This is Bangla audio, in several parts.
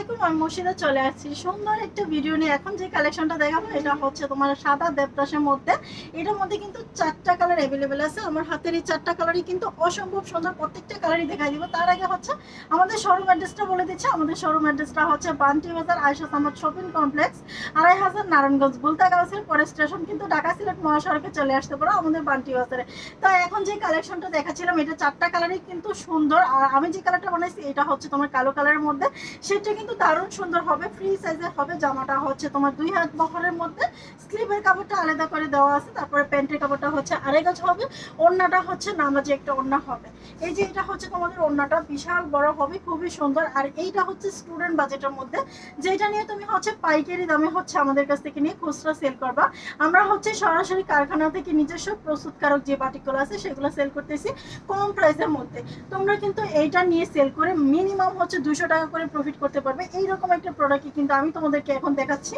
আলাইকুম, আমি চলে আসছি। সুন্দর একটা ভিডিও নিয়ে এখন যে কালেকশনটা দেখাবো, এটা হচ্ছে তোমার সাদা দেবদাসের মধ্যে। এটার মধ্যে কিন্তু চারটা কালার অ্যাভেলেবেল আছে। আমার হাতের এই চারটা কালারই কিন্তু অসম্ভব সুন্দর প্রত্যেকটা কালারই দেখাই দিব। তার আগে হচ্ছে, আমাদের শোরুম অ্যাড্রেসটা বলে দিচ্ছে। আমাদের শোরুম অ্যাড্রেসটা হচ্ছে বান্টি বাজার আয়সা শপিং কমপ্লেক্স আড়াই হাজার নারায়ণগঞ্জ পরে স্টেশন কিন্তু ঢাকা সিলেট মহাসড়কে চলে আসতে পারো আমাদের বান্টি বাজারে। তো এখন যে কালেকশনটা দেখাচ্ছিলাম, এটা চারটা কালারই কিন্তু সুন্দর। আর আমি যে কালারটা বানাইছি, এটা হচ্ছে তোমার কালো কালারের মধ্যে। সেটা কিন্তু দারুণ সুন্দর হবে ফ্রি সাইজের হবে। জামাটা হচ্ছে তোমার দুই হাত বহরের মধ্যে। স্লিভের কাপড়টা আলাদা করে দেওয়া আছে, তারপরে প্যান্টের কাপড়টা হচ্ছে আড়াই গাছ হবে। ওড়নাটা হচ্ছে নামাজি একটা ওড়না হবে। এই যে এটা হচ্ছে তোমাদের ওড়নাটা, বিশাল বড় হবে, খুবই সুন্দর। আর এইটা হচ্ছে স্টুডেন্ট বাজেটের মধ্যে। যেটা নিয়ে তুমি হচ্ছে পাইকারি দামে হচ্ছে আমাদের কাছ থেকে নিয়ে খুচরা সেল করবা। আমরা হচ্ছে সরাসরি কারখানা থেকে নিজস্ব প্রস্তুতকারক যে বাটিকগুলো আছে, সেগুলো সেল করতেছি কম প্রাইসের মধ্যে। তোমরা কিন্তু এইটা নিয়ে সেল করে মিনিমাম হচ্ছে দুশো টাকা করে প্রফিট করতে পারবে। এইরকম একটা প্রোডাক্ট কিন্তু আমি তোমাদেরকে এখন দেখাচ্ছি।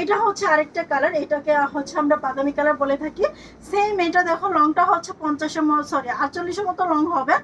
এটা হচ্ছে আরেকটা কালার এটাকে হচ্ছে আমরা বাদামি কালার বলে থাকি। সেম এটা দেখো লংটা হচ্ছে পঞ্চাশের মতো সরি আটচল্লিশের মতো লং হবে।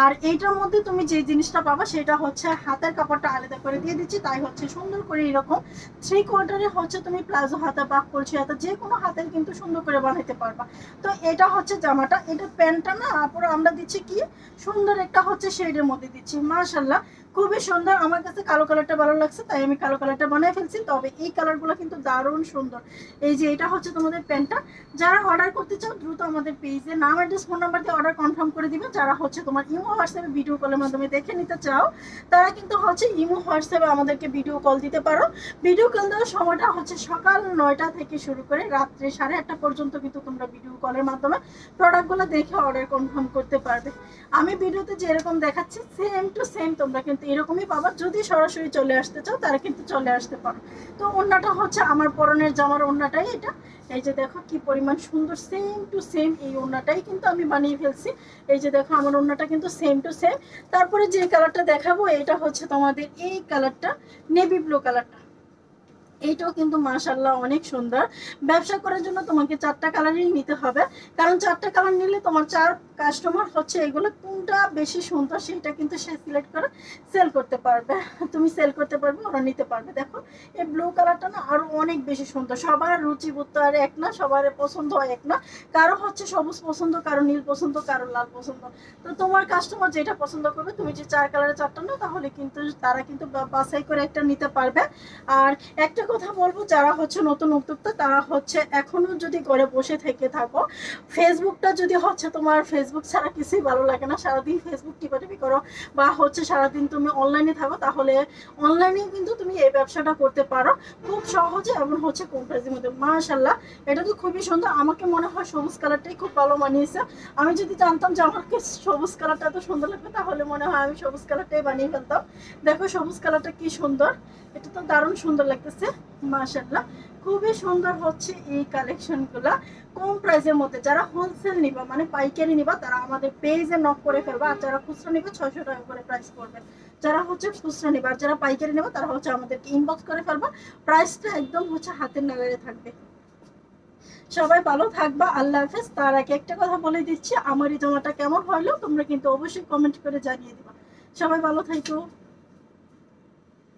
আর এইটার মধ্যে তুমি যে জিনিসটা পাবা, সেটা হচ্ছে হাতের কাপড়টা আলাদা করে দিয়ে দিচ্ছি। তাই হচ্ছে সুন্দর করে এরকম থ্রি কোয়ার্টারে হচ্ছে তুমি প্লাজো হাতা বা কলসি হাতা, যে কোনো হাতের কিন্তু সুন্দর করে বানাইতে পারবা। তো এটা হচ্ছে জামাটা, এটা প্যান্টটা না পুরো আমরা দিচ্ছি কি? সুন্দর একটা হচ্ছে শেডের মধ্যে দিচ্ছি। মাশাল্লাহ খুবই সুন্দর। আমার কাছে কালো কালারটা ভালো লাগছে, তাই আমি কালো কালারটা বানিয়ে ফেলছি। তবে এই কালারগুলো কিন্তু দারুণ সুন্দর। এই যে এটা হচ্ছে তোমাদের প্যান্টটা। যারা অর্ডার করতে চাও, দ্রুত আমাদের পেজে নাম, অ্যাড্রেস, ফোন নাম্বার দিয়ে অর্ডার কনফার্ম করে দিবে। যারা হচ্ছে তোমার ইমো, হোয়াটসঅ্যাপে ভিডিও কলের মাধ্যমে দেখে নিতে চাও, তারা কিন্তু হচ্ছে ইমো, হোয়াটসঅ্যাপে আমাদেরকে ভিডিও কল দিতে পারো। ভিডিও কল দেওয়ার সময়টা হচ্ছে সকাল নয়টা থেকে শুরু করে রাত্রে সাড়ে আটটা পর্যন্ত কিন্তু তোমরা ভিডিও কলের মাধ্যমে প্রোডাক্টগুলো দেখে অর্ডার কনফার্ম করতে পারবে। আমি ভিডিওতে যেরকম দেখাচ্ছি সেম টু সেম তোমরা কিন্তু এরকমই পাবা। যদি সরাসরি চলে আসতে চাও, তারা কিন্তু চলে আসতে পারো। তো ওড়নাটা হচ্ছে আমার পরনের জামার ওড়নাটাই এটা। এই যে দেখো কি পরিমাণ সুন্দর সেম টু সেম এই ওড়নাটাই কিন্তু আমি বানিয়ে ফেলছি। এই যে দেখো আমার ওড়নাটা কিন্তু সেম টু সেম তারপরে যে কালারটা দেখাবো, এটা হচ্ছে তোমাদের এই কালারটা নেভি ব্লু কালারটা এইটাও কিন্তু মাশাল্লাহ অনেক সুন্দর। ব্যবসা করার জন্য তোমাকে চারটা কালারই নিতে হবে। কারণ চারটা কালার নিলে তোমার চার কাস্টমার হচ্ছে এগুলো কোনটা বেশি সুন্দর সেটা কিন্তু সে সিলেক্ট করে সেল করতে পারবে। তুমি সেল করতে পারবে, ওরা নিতে পারবে। দেখো, এই ব্লু কালারটা না আরও অনেক বেশি সুন্দর। সবার রুচিবোধ আর এক না, সবার পছন্দ হয় এক না। কারও হচ্ছে সবুজ পছন্দ, কারও নীল পছন্দ, কারও লাল পছন্দ। তো তোমার কাস্টমার যেটা পছন্দ করবে, তুমি যে চার কালারের চারটা না তাহলে কিন্তু তারা কিন্তু বাছাই করে একটা নিতে পারবে। আর একটা কথা বলব, যারা হচ্ছে নতুন উদ্যোক্তা, তারা হচ্ছে এখনও যদি ঘরে বসে থেকে থাকো, ফেসবুকটা যদি হচ্ছে তোমার ফেসবুক ছাড়া কিছুই ভালো লাগে না, সারাদিন ফেসবুক টিপাটিপি করো, বা হচ্ছে সারাদিন তুমি অনলাইনে থাকো, তাহলে অনলাইনে কিন্তু তুমি এই ব্যবসাটা করতে পারো খুব সহজে এবং হচ্ছে কম মধ্যে। মাশাল্লাহ এটা তো খুবই সুন্দর। আমাকে মনে হয় সবুজ কালারটাই খুব ভালো মানিয়েছে। আমি যদি জানতাম যে আমাকে সবুজ কালারটা এত সুন্দর লাগবে, তাহলে মনে হয় আমি সবুজ কালারটাই বানিয়ে ফেলতাম। দেখো সবুজ কালারটা কি সুন্দর, এটা তো দারুণ সুন্দর লাগতেছে। মাশাল্লাহ খুবই সুন্দর হচ্ছে এই কালেকশনগুলা কম প্রাইসের মধ্যে যারা হোলসেল নিবা মানে পাইকারি নিবা, তারা আমাদের পেজে নক করে ফেলবা। আর যারা খুচরা নিবে, ছয়শো টাকা করে প্রাইস পড়বে। যারা হচ্ছে খুচরা নিবা যারা পাইকারি নেবা, তারা হচ্ছে আমাদেরকে ইনবক্স করে ফেলবা। প্রাইসটা একদম হচ্ছে হাতের নাগারে থাকবে। সবাই ভালো থাকবা, আল্লাহ হাফেজ। তার আগে একটা কথা বলে দিচ্ছি, আমার এই জামাটা কেমন হলো, তোমরা কিন্তু অবশ্যই কমেন্ট করে জানিয়ে দিবা। সবাই ভালো থাকো